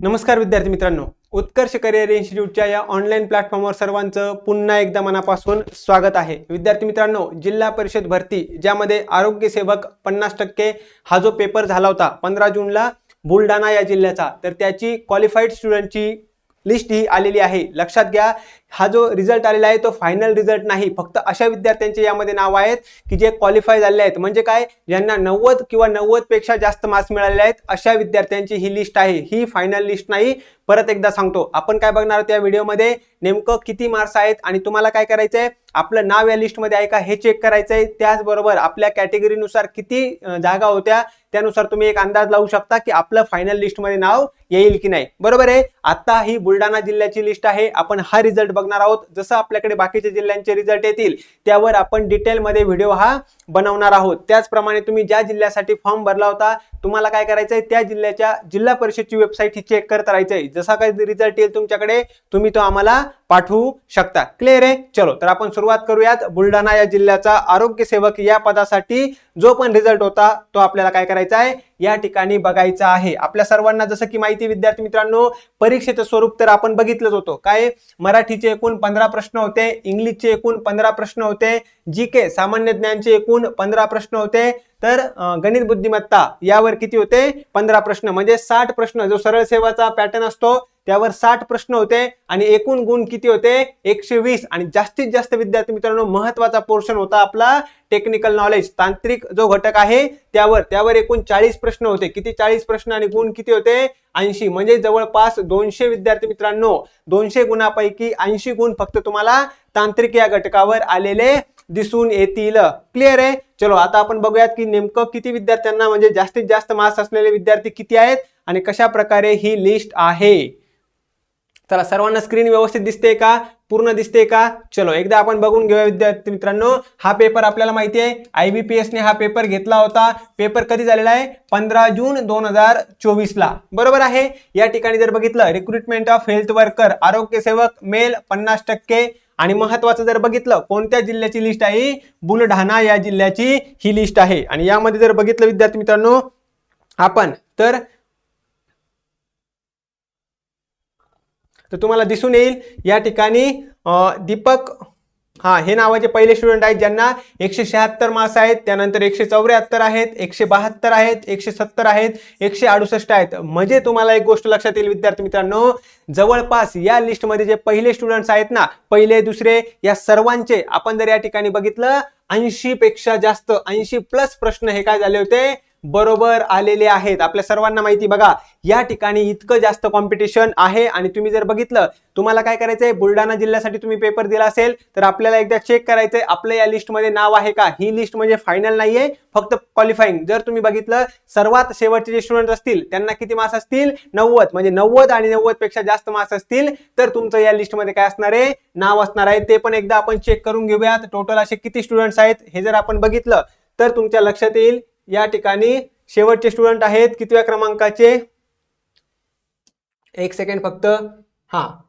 नमस्कार विद्यार्थी मित्रांनो. उत्कर्ष करिअर इन्स्टिट्यूटच्या या ऑनलाईन प्लॅटफॉर्मवर सर्वांचं पुन्हा एकदा मनापासून स्वागत आहे. विद्यार्थी मित्रांनो जिल्हा परिषद भरती ज्यामध्ये आरोग्य सेवक पन्नास टक्के हा जो पेपर झाला होता पंधरा जूनला बुलढाणा या जिल्ह्याचा तर त्याची क्वालिफाईड स्टुडंटची लिस्ट ही आलेली आहे. लक्षात घ्या हा जो रिझल्ट आलेला आहे तो फायनल रिझल्ट नाही. फक्त अशा विद्यार्थ्यांचे यामध्ये नाव आहेत की जे क्वालिफाय झालेले आहेत. म्हणजे काय? ज्यांना नव्वद किंवा नव्वदपेक्षा जास्त मार्क्स मिळालेले आहेत अशा विद्यार्थ्यांची ही लिस्ट आहे. ही फायनल लिस्ट नाही. परत एकदा सांगतो. आपण काय बघणार आहोत या व्हिडिओमध्ये नेमकं किती मार्क्स आहेत आणि तुम्हाला काय करायचं आहे आपलं नाव या लिस्टमध्ये आहे का? हे चेक करायचं आहे त्याचबरोबर आपल्या कॅटेगरीनुसार किती जागा होत्या? त्यानुसार तुम्ही एक अंदाज लावू शकता की आपलं फायनल लिस्टमध्ये नाव येईल की नाही. बरोबर आहे? आता ही बुलढाणा जिल्ह्याची लिस्ट आहे. आपण हा रिझल्ट बघणार आहोत. जसं आपल्याकडे बाकीच्या जिल्ह्यांचे रिझल्ट येतील त्यावर आपण डिटेलमध्ये व्हिडिओ हा बनवणार आहोत. त्याचप्रमाणे तुम्ही ज्या जिल्ह्यासाठी फॉर्म भरला होता तुम्हाला काय करायचं आहे त्या जिल्ह्याच्या जिल्हा परिषदची वेबसाईट ही चेक करत राहायचं आहे जसा काही रिझल्ट येईल तुमच्याकडे तुम्ही तो आम्हाला पाठवू शकता. क्लिअर आहे? चलो तर आपण सुरुवात करूयात. बुलढाणा या जिल्ह्याचा आरोग्य सेवक या पदासाठी जो पण रिझल्ट होता तो आपल्याला काय करायचा आहे? या ठिकाणी बघायचा आहे. आपल्या सर्वांना जसं की माहिती विद्यार्थी मित्रांनो परीक्षेचं स्वरूप तर आपण बघितलंच होतो. काय? मराठीचे एकूण पंधरा प्रश्न होते इंग्लिशचे एकूण पंधरा प्रश्न होते जी के सामान्य ज्ञानचे एकूण पंधरा प्रश्न होते. तर गणित बुद्धिमत्ता यावर किती होते? पंधरा प्रश्न. म्हणजे साठ प्रश्न. जो सरळ सेवाचा पॅटर्न असतो त्यावर साठ प्रश्न होते आणि एकूण गुण किती होते? एकशे वीस. आणि जास्तीत जास्त विद्यार्थी मित्रांनो महत्त्वाचा पोर्शन होता आपला टेक्निकल नॉलेज तांत्रिक जो घटक आहे त्यावर त्यावर एकूण चाळीस प्रश्न होते. किती चाळीस प्रश्न आणि गुण किती होते? ऐंशी. म्हणजे जवळपास दोनशे विद्यार्थी मित्रांनो दोनशे गुणापैकी ऐंशी गुण फक्त तुम्हाला तांत्रिक या घटकावर आलेले दिसून येतील. क्लिअर आहे? चलो आता आपण बघूयात की नेमकं किती विद्यार्थ्यांना म्हणजे जास्तीत जास्त मार्क्स असलेले विद्यार्थी किती आहेत आणि कशा प्रकारे ही लिस्ट आहे? चला सर्वांना स्क्रीन व्यवस्थित दिसते का? पूर्ण दिसते का? चलो एकदा आपण बघून घेऊया विद्यार्थी मित्रांनो. हा पेपर आपल्याला माहिती आहे. आय बी पी एसने हा पेपर घेतला होता. पेपर कधी झालेला आहे? पंधरा जून दोन हजार चोवीसला. बरोबर आहे? या ठिकाणी जर बघितलं रिक्रुटमेंट ऑफ हेल्थ वर्कर आरोग्य सेवक मेल पन्नास टक्के. आणि महत्वाचं जर बघितलं कोणत्या जिल्ह्याची लिस्ट आहे? बुलढाणा या जिल्ह्याची ही लिस्ट आहे. आणि यामध्ये जर बघितलं विद्यार्थी मित्रांनो आपण तर तर तुम्हाला दिसून येईल या ठिकाणी दीपक हा हे नावाचे पहिले स्टुडंट आहेत ज्यांना एकशे शहात्तर मार्क्स आहेत त्यानंतर एकशे चौऱ्याहत्तर आहेत एकशे बहात्तर आहेत एकशे सत्तर आहेत एकशे अडुसष्ट आहेत. म्हणजे तुम्हाला एक गोष्ट लक्षात येईल विद्यार्थी मित्रांनो जवळपास या लिस्टमध्ये जे पहिले स्टुडंट्स आहेत ना पहिले दुसरे या सर्वांचे आपण जर या ठिकाणी बघितलं ऐंशी पेक्षा जास्त ऐंशी प्लस प्रश्न हे काय झाले होते? बरोबर आलेले आहेत. आपल्या सर्वांना माहिती बघा या ठिकाणी इतकं जास्त कॉम्पिटिशन आहे आणि तुम्ही जर बघितलं तुम्हाला काय करायचंय? बुलढाणा जिल्ह्यासाठी तुम्ही पेपर दिला असेल तर आपल्याला एकदा चेक करायचंय आपलं या लिस्टमध्ये नाव आहे का? ही लिस्ट म्हणजे फायनल नाहीये फक्त क्वालिफाईंग जर तुम्ही बघितलं सर्वात शेवटचे जे स्टुडंट असतील त्यांना किती मार्क्स असतील? नव्वद. म्हणजे नव्वद आणि नव्वदपेक्षा जास्त मार्क्स असतील तर तुमचं या लिस्टमध्ये काय असणार आहे? नाव असणार आहे. ते पण एकदा आपण चेक करून घेऊयात. टोटल असे किती स्टुडंट्स आहेत हे जर आपण बघितलं तर तुमच्या लक्षात येईल या ठिकाणी शेवटचे स्टुडंट आहेत. कितव्या क्रमांकाचे? एक सेकंड फक्त. हा.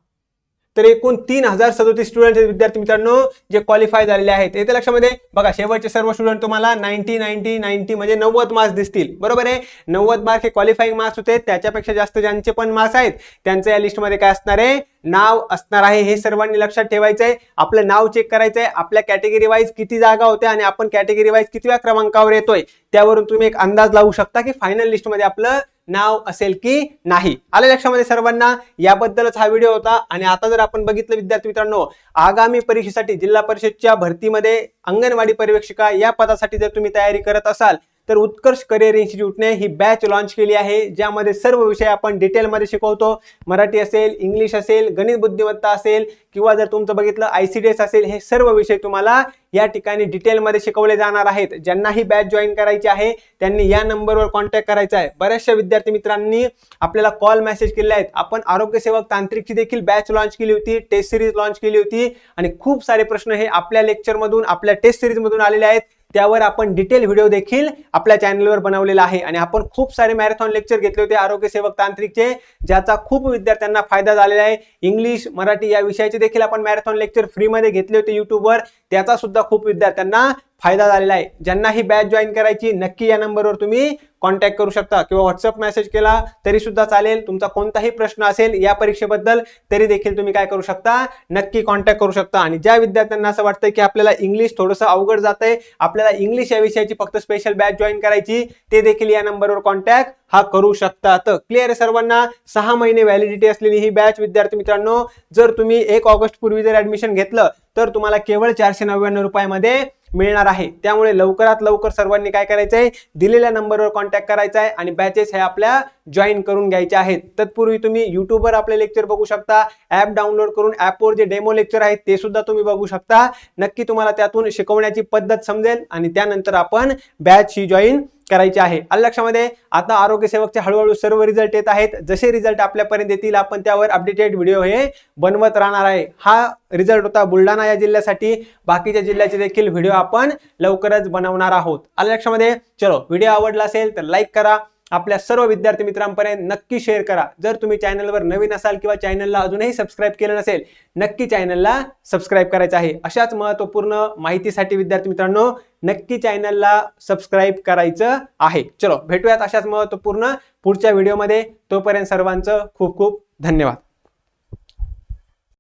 तर एकूण तीन हजार सदोतीस स्टुडंट विद्यार्थी मित्रांनो जे क्वालिफाय झालेले आहेत. येते लक्षामध्ये बघा शेवटचे सर्व स्टुडंट तुम्हाला नाईन्टी नाईन्टी नाईन्टी म्हणजे नव्वद मार्क्स दिसतील. बरोबर आहे? नव्वद मार्क हे क्वालिफाईंग मार्क्स होते. त्याच्यापेक्षा जास्त ज्यांचे पण मार्क्स आहेत त्यांचं या लिस्टमध्ये काय असणार आहे? नाव असणार आहे. हे सर्वांनी लक्षात ठेवायचं आहे आपलं नाव चेक करायचं आहे आपल्या कॅटेगरी वाईज किती जागा होत्या आणि आपण कॅटेगरी वाईज कितव्या क्रमांकावर येतोय? त्यावरून तुम्ही एक अंदाज लावू शकता की फायनल लिस्टमध्ये आपलं नाव असेल की नाही. आले लक्षामध्ये सर्वांना? याबद्दलच हा व्हिडिओ होता. आणि आता जर आपण बघितलं विद्यार्थी मित्रांनो आगामी परीक्षेसाठी जिल्हा परिषदच्या भरतीमध्ये अंगणवाडी पर्यवेक्षिका या पदासाठी जर तुम्ही तयारी करत असाल तर उत्कर्ष करिअर इन्स्टिट्यूटने ही बॅच लॉन्च केली आहे ज्यामध्ये सर्व विषय आपण डिटेलमध्ये शिकवतो. मराठी असेल इंग्लिश असेल गणित बुद्धिमत्ता असेल किंवा जर तुमचं बघितलं आय सी डी एस असेल हे सर्व विषय तुम्हाला या ठिकाणी डिटेलमध्ये शिकवले जाणार आहेत. ज्यांना ही बॅच जॉईन करायची आहे त्यांनी या नंबरवर कॉन्टॅक्ट करायचा आहे. बऱ्याचशा विद्यार्थी मित्रांनी आपल्याला कॉल मेसेज केले आहेत. आपण आरोग्यसेवक तांत्रिकची देखील बॅच लॉन्च केली होती टेस्ट सिरीज लॉन्च केली होती आणि खूप सारे प्रश्न हे आपल्या लेक्चरमधून आपल्या टेस्ट सिरीजमधून आलेले आहेत. त्यावर आपण डिटेल व्हिडिओ देखील आपल्या चॅनलवर बनवलेला आहे. आणि आपण खूप सारे मॅरेथॉन लेक्चर घेतले होते आरोग्य सेवक तांत्रिकचे ज्याचा खूप विद्यार्थ्यांना फायदा झालेला आहे. इंग्लिश मराठी या विषयाचे देखील आपण मॅरेथॉन लेक्चर फ्रीमध्ये घेतले होते युट्यूबवर त्याचा सुद्धा खूप विद्यार्थ्यांना फायदा झालेला आहे. ज्यांना ही बॅच जॉईन करायची नक्की या नंबरवर तुम्ही कॉन्टॅक्ट करू शकता किंवा व्हॉट्सअप मेसेज केला तरी सुद्धा चालेल. तुमचा कोणताही प्रश्न असेल या परीक्षेबद्दल तरी देखील तुम्ही काय करू शकता? नक्की कॉन्टॅक्ट करू शकता. आणि ज्या विद्यार्थ्यांना असं वाटतं की आपल्याला इंग्लिश थोडंसं अवघड जात आहे आपल्याला इंग्लिश या विषयाची फक्त स्पेशल बॅच जॉईन करायची ते देखील या नंबरवर कॉन्टॅक्ट हा करू शकता. तर क्लिअर आहे सर्वांना? सहा महिने व्हॅलिडिटी असलेली ही बॅच विद्यार्थी मित्रांनो जर तुम्ही एक ऑगस्ट पूर्वी जर ऍडमिशन घेतलं तर तुम्हाला केवळ चारशे नव्याण्णव रुपयामध्ये मिळणार आहे. त्यामुळे लवकरात लवकर सर्वांनी काय करायचं आहे दिलेल्या नंबरवर कॉन्टॅक्ट करायचा आहे आणि बॅचेस हे आपल्या जॉईन करून घ्यायचे आहेत. तत्पूर्वी तुम्ही युट्यूबवर आपले लेक्चर बघू शकता. ॲप डाउनलोड करून ॲपवर जे डेमो लेक्चर आहेत ते सुद्धा तुम्ही बघू शकता. नक्की तुम्हाला त्यातून शिकवण्याची पद्धत समजेल आणि त्यानंतर आपण बॅच ही जॉईन करायची आहे. आलं लक्षामध्ये? आता आरोग्य सेवकचे हळूहळू सर्व रिझल्ट येत आहेत. जसे रिझल्ट आपल्यापर्यंत येतील आपण त्यावर अपडेटेड व्हिडिओ हे बनवत राहणार आहे. हा रिझल्ट होता बुलढाणा या जिल्ह्यासाठी. बाकीच्या जिल्ह्याचे देखील व्हिडिओ आपण लवकरच बनवणार आहोत. आलं लक्षामध्ये? चलो व्हिडिओ आवडला असेल तर लाईक करा. आपल्या सर्व विद्यार्थी मित्रांपर्यंत नक्की शेअर करा. जर तुम्ही चॅनलवर नवीन असाल किंवा चॅनलला अजूनही सबस्क्राईब केलं नसेल नक्की चॅनलला सबस्क्राईब करायचं आहे. अशाच महत्त्वपूर्ण माहितीसाठी विद्यार्थी मित्रांनो नक्की चॅनलला सबस्क्राईब करायचं आहे. चलो भेटूयात अशाच महत्त्वपूर्ण पुढच्या व्हिडिओमध्ये तोपर्यंत सर्वांचं खूप खूप धन्यवाद.